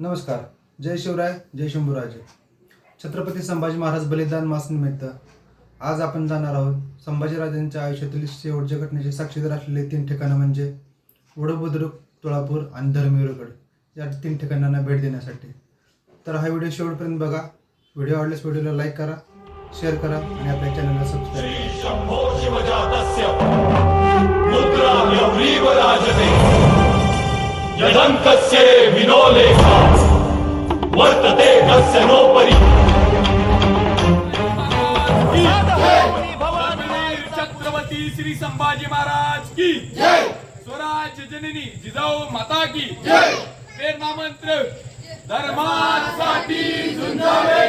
नमस्कार. जय शिवराय जय शंभूराजे. छत्रपती संभाजी महाराज बलिदान मासनिमित्त आज आपण जाणार आहोत संभाजीराजांच्या आयुष्यातील शेवटच्या घटनेचे साक्षीदार असलेले तीन ठिकाणं म्हणजे वडबुद्रुक तुळापूर आणि धर्मवीरगड या तीन ठिकाणांना भेट देण्यासाठी. तर हा व्हिडिओ शेवटपर्यंत बघा. व्हिडिओ आवडल्यास व्हिडिओला लाईक करा शेअर करा आणि आपल्या चॅनलला सबस्क्राईब करा. यदङ्कस्य विनोलेखा वर्तते तस्य नोपरि। छत्रपती श्री संभाजी महाराज की। स्वराज्य जननी जिजाऊ माता की। प्रेरणा मंत्र। धर्मासाठी झुंजावे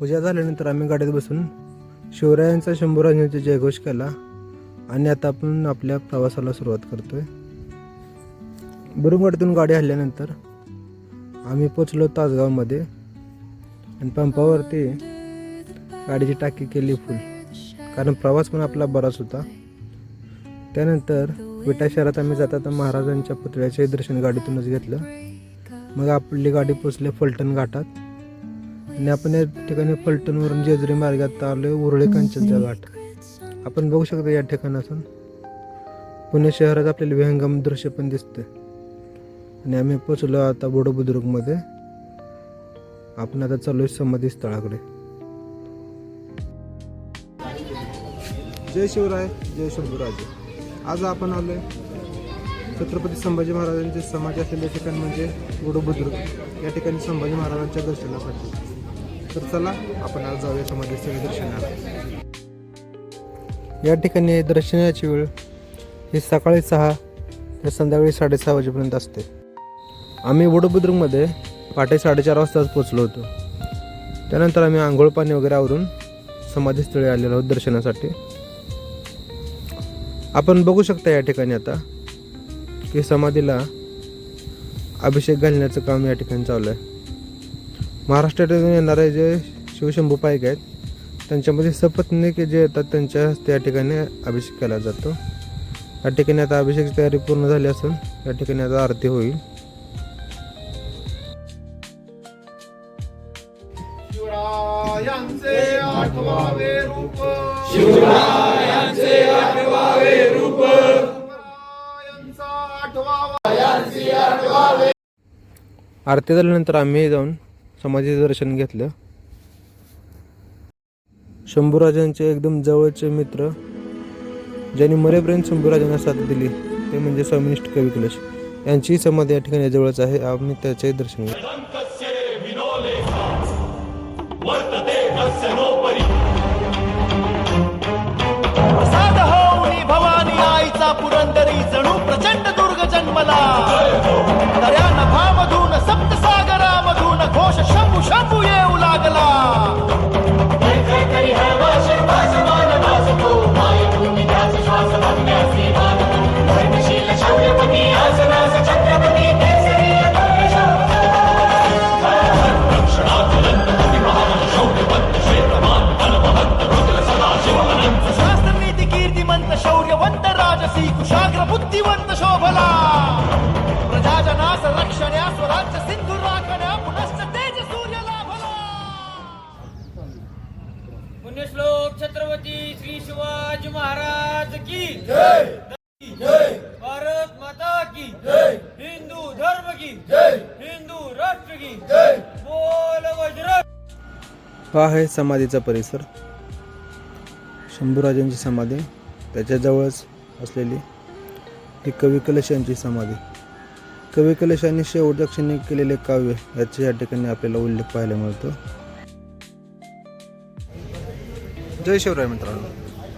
पूजा झाल्यानंतर आम्ही गाडीत बसून शिवरायांचा शंभूराजांचा जयघोष केला. आणि आता आपण आपल्या प्रवासाला सुरुवात करतोय. बुरुंगवाडीतून गाडी हल्ल्यानंतर आम्ही पोचलो तासगावमध्ये आणि पंपावरती गाडीची टाकी केली फुल कारण प्रवास पण आपला बराच होता. त्यानंतर विटा शहरात आम्ही जाता महाराजांच्या पुतळ्याचे दर्शन गाडीतूनच घेतलं. मग आपली गाडी पोचली फलटण घाटात. आणि आपण या ठिकाणी फलटणवरून जेजुरी मार्गात आलो उरळे कांचनचा घाट. आपण बघू शकतो या ठिकाणातून. पुणे शहरात आपल्याला विहंगम दृश्य पण दिसते आणि आम्ही पोचलो आता बोडो बुद्रुकमध्ये. आपण आता चालू समाधी स्थळाकडे. जय शिवराय जय शंभूराजे. आज आपण आलोय छत्रपती संभाजी महाराजांचे समाधी असलेले ठिकाण म्हणजे बोडो बुद्रुक. या ठिकाणी संभाजी महाराजांच्या दर्शनासाठी. तर चला आपण आज जाऊया समाधी दर्शनाला. या ठिकाणी दर्शनाची वेळ ही सकाळी सहा ते संध्याकाळी साडेसहा वाजेपर्यंत असते. आम्ही वडोबुद्रुकमध्ये पहाटे साडेचार वाजताच पोचलो होतो. त्यानंतर आम्ही आंघोळ पाणी वगैरे आवरून समाधीस्थळी आलेलो आहोत दर्शनासाठी. आपण बघू शकता या ठिकाणी आता की समाधीला अभिषेक घालण्याचं काम या ठिकाणी चालू आहे. महाराष्ट्रातून येणारे जे शिवशंभू पायक आहेत त्यांच्यामध्ये सपत्नीक जे येतात त्यांच्या हस्ते या ठिकाणी अभिषेक केला जातो. या ठिकाणी आता अभिषेक तयारी पूर्ण झाली असून या ठिकाणी आता आरती होईल. शिवरायांचे आठवावे रूप. रूप. शिवरायांचा आठवावा. आरती झाल्यानंतर आम्ही जाऊन समाधीचं दर्शन घेतलं. शंभूराजांचे एकदम जवळचे मित्र ज्यांनी मरेपर्यंत शंभूराजांना साथ दिली ते म्हणजे स्वामिनिष्ठ कवी कलश यांची समाधी या ठिकाणी जवळच आहे. आम्ही त्याचे दर्शन हो, भवानी आईचा पुरंदरी जणू प्रचंड दुर्ग जन्मला. तऱ्या नभामधून सप्तसागरामधून घोष शंभू शंभू येऊ लागला. राजसी कुशाग्र बुद्धिवंत शोभला प्रजाजनास रक्षण्या स्वराज्य सिंधू राखण्या पुनश्च तेज सूर्य लाभला पुण्यश्लोक छत्रपती श्री शिवाजी महाराज की भारत माता की हिंदू धर्म की हिंदू राष्ट्र की बोल वज्र हा आहे समाधीचा परिसर शंभूराजांची समाधी त्याच्याजवळच असलेली ही कवी कलश यांची समाधी. कवी कलश यांनी शेवटच्या क्षणी केलेले काव्य याचे या ठिकाणी आपल्याला उल्लेख पाहायला मिळतो. जय शिवराय मित्रांनो.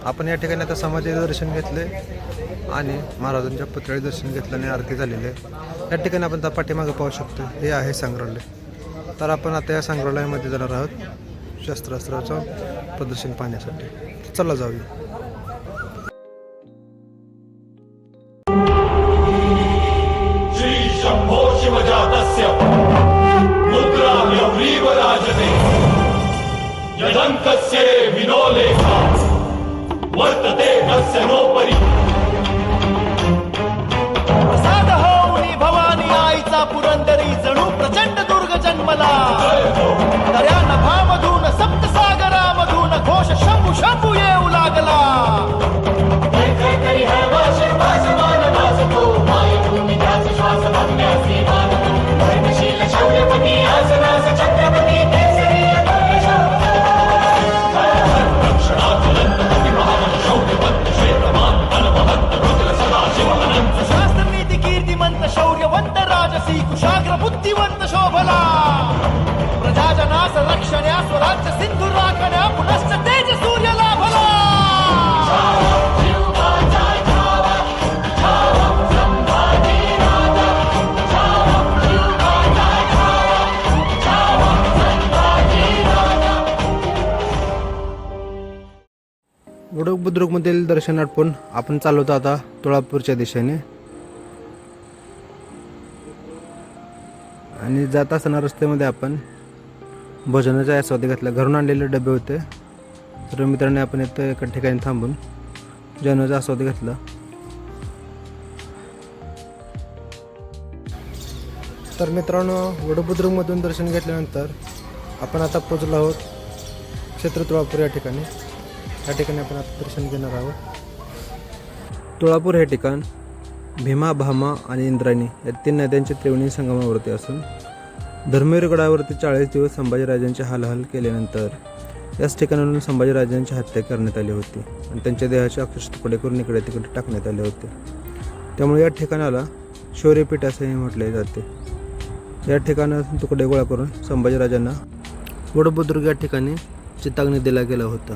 आपण या ठिकाणी आता समाधीचे दर्शन घेतले आणि महाराजांच्या पुतळी दर्शन घेतल्याने आरती झालेली आहे. या ठिकाणी आपण त्या पाठीमागं पाहू शकतो हे आहे संग्रहालय. तर आपण आता या संग्रहालयामध्ये जाणार आहोत शस्त्रास्त्राचं प्रदर्शन पाहण्यासाठी. चला जाऊया. वडोक बुद्रुकमधील दर्शन आटपून आपण चालवतो आता तुळापूरच्या दिशेने. आणि जात असताना रस्त्यामध्ये आपण भोजनाचा आस्वाद घेतला घरून आणलेले डबे होते. तर मित्रांनी आपण इथं एका ठिकाणी थांबून जेवणाचा आस्वाद घेतला. तर मित्रांनो वडबुद्रुकमधून दर्शन घेतल्यानंतर आपण आता पोचलो आहोत क्षेत्र तुळापूर या ठिकाणी. या ठिकाणी आपण आता दर्शन घेणार आहोत. तुळापूर हे ठिकाण भीमा भामा आणि इंद्रायणी या तीन नद्यांच्या त्रिवेणी संगमावरती असून धर्मेरगडावरती चाळीस दिवस संभाजीराजांची हालहाल केल्यानंतर याच ठिकाणावरून संभाजीराजांची हत्या करण्यात आली होती आणि त्यांच्या देहाचे अक्षर तुकडे करून इकडे तिकडे टाकण्यात आले होते. त्यामुळे या ठिकाणाला शौर्यपीठ असेही म्हटले जाते. या ठिकाणातून तुकडे गोळा करून संभाजीराजांना वडबुद्रुक या ठिकाणी चिताग्नी दिला गेला होता.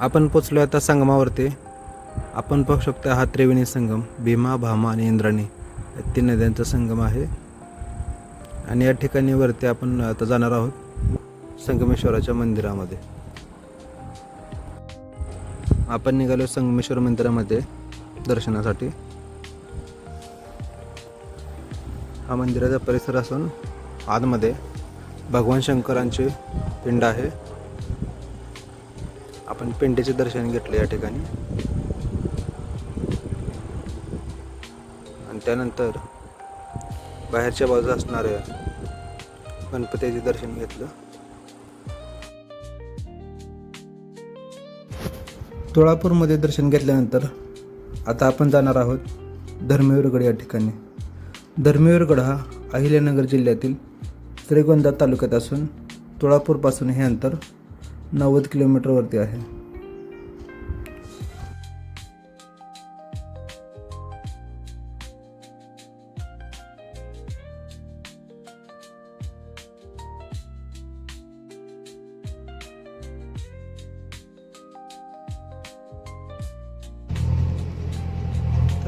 आपण पोचलो आता संगमावरती. आपण पाहू शकता हा त्रिवेणी संगम भीमा भामा आणि इंद्राणी. या तीन नद्यांचा संगम आहे. आणि या ठिकाणी वरती आपण आता जाणार आहोत संगमेश्वराच्या मंदिरामध्ये. आपण निघालो संगमेश्वर मंदिरामध्ये दर्शनासाठी. हा मंदिराचा परिसर असून आतमध्ये भगवान शंकरांचे पिंड आहे. आपण पिंडीचे दर्शन घेतले या ठिकाणी. आणि त्यानंतर बाहेरच्या बाजूला असणाऱ्या गणपतीचे दर्शन घेतलं. तुळापूरमध्ये दर्शन घेतल्यानंतर आता आपण जाणार आहोत धर्मवीरगड या ठिकाणी. धर्मवीरगड हा अहिल्यानगर जिल्ह्यातील श्रीगोंदा तालुक्यात असून तुळापूरपासून हे अंतर नव्वद किलोमीटरवरती आहे.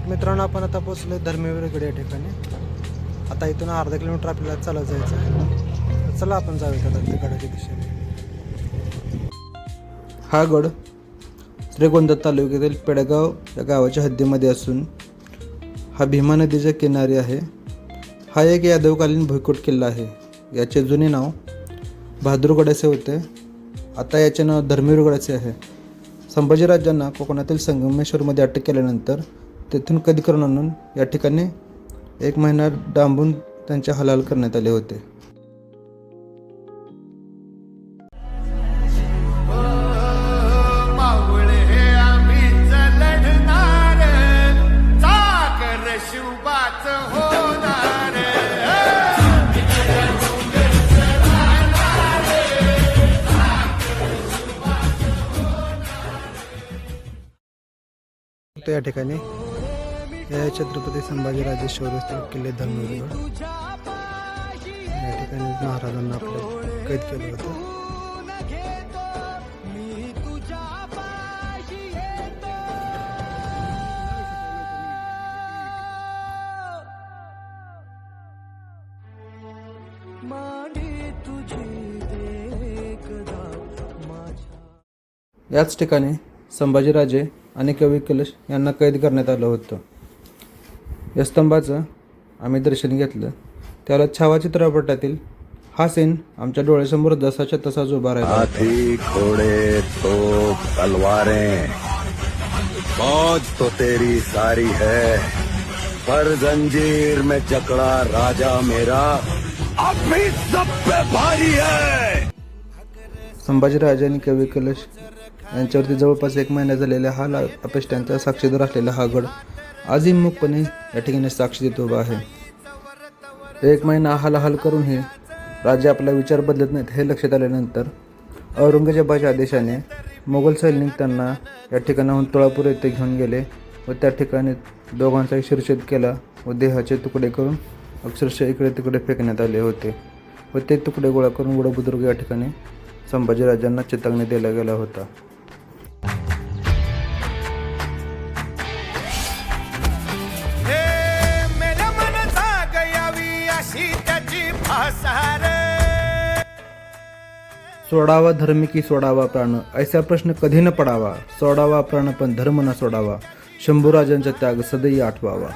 मित्रांनो आपण आता पोचलो धर्मवीरगड या ठिकाणी. आता इथून अर्धा किलोमीटर आपल्याला चालत जायचं आहे. चला आपण जाऊया आता त्या गडाच्या दिशेने. हा गड श्रीगोंदा तालुक्यातील पेडगाव या गावाच्या हद्दीमध्ये असून हा भीमा नदीच्या किनारी आहे. हा एक यादवकालीन भुईकोट किल्ला आहे. याचे जुने नाव बहादूरगड असे होते. आता याचे नाव धर्मवीरगड असे आहे. संभाजीराजांना कोकणातील संगमेश्वरमध्ये अटक केल्यानंतर तेथून कधी करून आणून या ठिकाणी एक महिना डांबून त्यांचे हलाल करण्यात आले होते. या ठिकाणी या छत्रपती संभाजीराजे शौर्यस्थळ किल्ले धर्मवीरगड या ठिकाणी महाराजांना आपलं कैद केलं होतं. याच ठिकाणी संभाजीराजे आणि कवी कलश यांना कैद करण्यात आलं होतं. या स्तंभाचं आम्ही दर्शन घेतलं. त्याला छावा चित्रपटातील हा सीन आमच्या डोळ्यासमोर जसाच्या तसाच उभा राहिला. हाथी घोड़े तो तलवारें. तो तेरी सारी है। पर जंजीर में जकड़ा राजा मेरा। अब भी सब पे भारी है। संभाजीराजे आणि कवी कलश यांच्यावरती जवळपास एक महिना झालेला हा ला अपेष्टांचा साक्षीदार असलेला हा गड आजही मुकपणे या ठिकाणी साक्ष देत उभा आहे. एक महिना हालाहाल करूनही राजे आपला विचार बदलत नाहीत हे लक्षात आल्यानंतर औरंगजेबाच्या आदेशाने मोगल सैनिक त्यांना या ठिकाणाहून तुळापूर येथे घेऊन गेले व त्या ठिकाणी दोघांचाही शिरछेद केला व देहाचे तुकडे करून अक्षरशः इकडे तिकडे फेकण्यात आले होते व ते तुकडे गोळा करून वडबुद्रुग या ठिकाणी संभाजीराजांना चेतावणी दिला गेला होता. सोडावा धर्म की सोडावा प्राण ऐसा प्रश्न कधी न पडावा. सोडावा प्राण पण धर्म न सोडावा. शंभूराजांचा त्याग सदैव आठवावा.